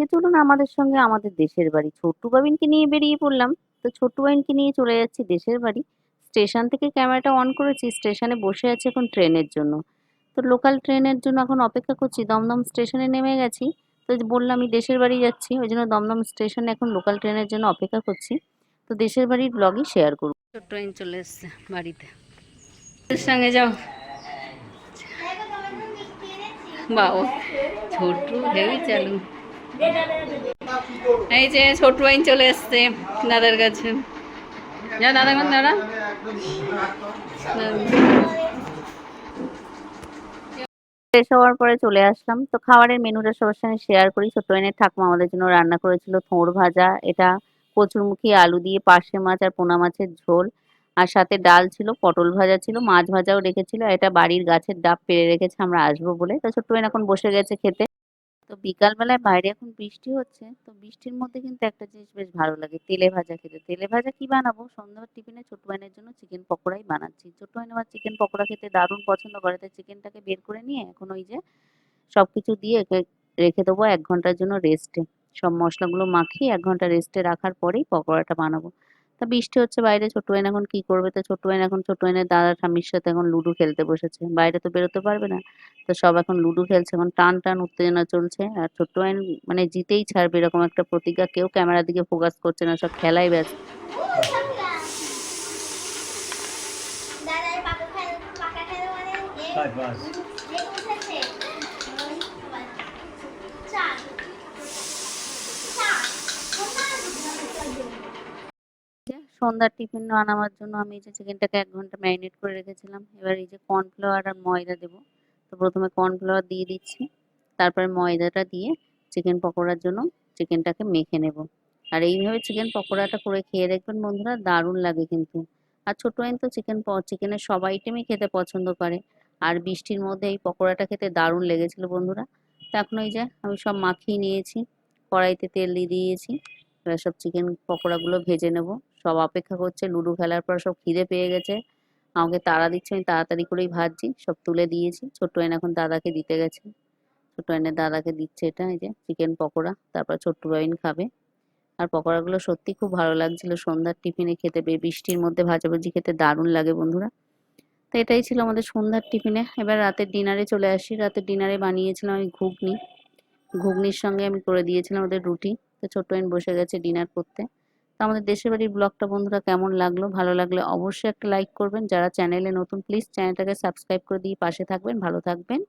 আজকে চলুন আমাদের সঙ্গে আমাদের দেশের বাড়ি। ছোট্টু বাবিনকে নিয়ে বেরিয়ে পড়লাম। তো ছোট্টু বাবিনকে নিয়ে চলে যাচ্ছি দেশের বাড়ি। স্টেশন থেকে ক্যামেরাটা অন করেছি। স্টেশনে বসে আছি এখন ট্রেনের জন্য। তো লোকাল ট্রেনের জন্য এখন অপেক্ষা করছি। দমদম স্টেশনে নেমে গেছি। তো বললাম আমি দেশের বাড়ি যাচ্ছি, ওই জন্য দমদম স্টেশনে এখন লোকাল ট্রেনের জন্য অপেক্ষা করছি। তো দেশের বাড়ির ব্লগই শেয়ার করব। ট্রেন চলে এসছে বাড়িতে। সঙ্গে যাও। বাবা ছোট্টু হেভি চালু। এই যে ছোট ওয়াইন চলে এসছে দাদার কাছে। যা দাদা কোন দাদা ফ্রেশ হওয়ার পরে চলে আসলাম। তো খাবারের মেনুটা সবার সঙ্গে শেয়ার করি। ছোট ওয়াইনের ঠাকুমা আমাদের জন্য রান্না করেছিল থোড় ভাজা। এটা কচুরমুখী আলু দিয়ে পার্শে মাছ আর পোনা মাছের ঝোল। আর সাথে ডাল ছিল, পটল ভাজা ছিল, মাছ ভাজাও রেখেছিল। এটা বাড়ির গাছের ডাব পেরে রেখেছে, আমরা আসব বলে। তো ছোট্ট এখন বসে গেছে খেতে। তো বিকালবেলায় বাইরে এখন বৃষ্টি হচ্ছে, তো বৃষ্টির মধ্যে কিন্তু একটা জিনিস বেশ ভালো লাগে, তেলে ভাজা খেতে। তেলে ভাজা কি বানাবো? সন্ধ্যার টিফিনে ছোট বাইনের জন্য চিকেন পকোড়াই বানাচ্ছি। ছোট বাইন আবার চিকেন পকোড়া খেতে দারুণ পছন্দ করে, তাই চিকেনটাকে বের করে নিয়ে এখন ওই যে সব কিছু দিয়ে রেখে দেবো এক ঘণ্টার জন্য রেস্টে সব মশলাগুলো মাখিয়ে এক ঘণ্টা রেস্টে রাখার পরেই পকোড়াটা বানাবো। তা বৃষ্টি হচ্ছে বাইরে ছোট বাইন এখন কি করবে? তো ছোট বাইন এখন ছোট বাইনের দাদা ঠাম্মির সাথে এখন লুডো খেলতে বসেছে। বাইরে তো বেরোতে পারবে না। তো সব এখন লুডো খেলছে এখন টান টান উত্তেজনা চলছে। আর ছোট্ট আইন মানে জিতেই ছাড়বে এরকম একটা প্রতিজ্ঞা। কেউ ক্যামেরার দিকে ফোকাস করছে না সব খেলাই ব্যস্ত। দাদার পাকা খেল পাকা খেল মানে এই বাস বাস এই উঠেছে চার চার সন্ধ্যার টিফিন বানানোর জন্য আমি এই যে চিকেনটাকে এক ঘণ্টা ম্যারিনেট করে রেখেছিলাম। এবার এই যে কর্নফ্লাওয়ার আর ময়দা দেবো। তো প্রথমে কর্নফ্লাওয়ার দিয়ে দিচ্ছি। তারপরে ময়দাটা দিয়ে চিকেন পকোড়ার জন্য চিকেনটাকে মেখে নেব। আর এইভাবে চিকেন পকোড়াটা করে খেয়ে দেখবেন বন্ধুরা দারুণ লাগে কিন্তু। আর ছোট আইন তো চিকেন চিকেনের সব আইটেমই খেতে পছন্দ করে। আর বৃষ্টির মধ্যে এই পকোড়াটা খেতে দারুণ লেগেছিল বন্ধুরা। তো এখন এই যে আমি সব মাখিয়ে নিয়েছি। কড়াইতে তেল দিয়ে দিয়েছি। সব চিকেন পকোড়াগুলো ভেজে নেব। সব অপেক্ষা করছে লুডো খেলার পর সব খিদে পেয়ে গেছে। আমাকে তাড়া দিচ্ছে, আমি তাড়াতাড়ি করেই ভাজছি, সব তুলে দিয়েছি। ছোট্ট আইন এখন দাদাকে দিতে গেছে। ছোট্ট আইনের দাদাকে দিচ্ছে এটা, এই যে চিকেন পকোড়া। তারপর ছোট্ট বাইন খাবে। আর পকোড়াগুলো সত্যি খুব ভালো লাগছিল সন্ধ্যার টিফিনে খেতে বৃষ্টির মধ্যে ভাজাভুজি খেতে দারুণ লাগে বন্ধুরা। তো এটাই ছিল আমাদের সন্ধ্যার টিফিনে এবার রাতের ডিনারে চলে আসি। রাতের ডিনারে বানিয়েছিলাম আমি ঘুগনি। ঘুগনির সঙ্গে আমি করে দিয়েছিলাম ওদের রুটি। তো ছোট্ট এন বসে গেছে ডিনার করতে। তো আমাদের দেশের বাড়ির ব্লগটা বন্ধুরা কেমন লাগল? ভালো লাগলে অবশ্যই একটা লাইক করবেন। যারা চ্যানেলে নতুন প্লিজ চ্যানেলটাকে সাবস্ক্রাইব করে দিয়ে পাশে থাকবেন। ভালো থাকবেন।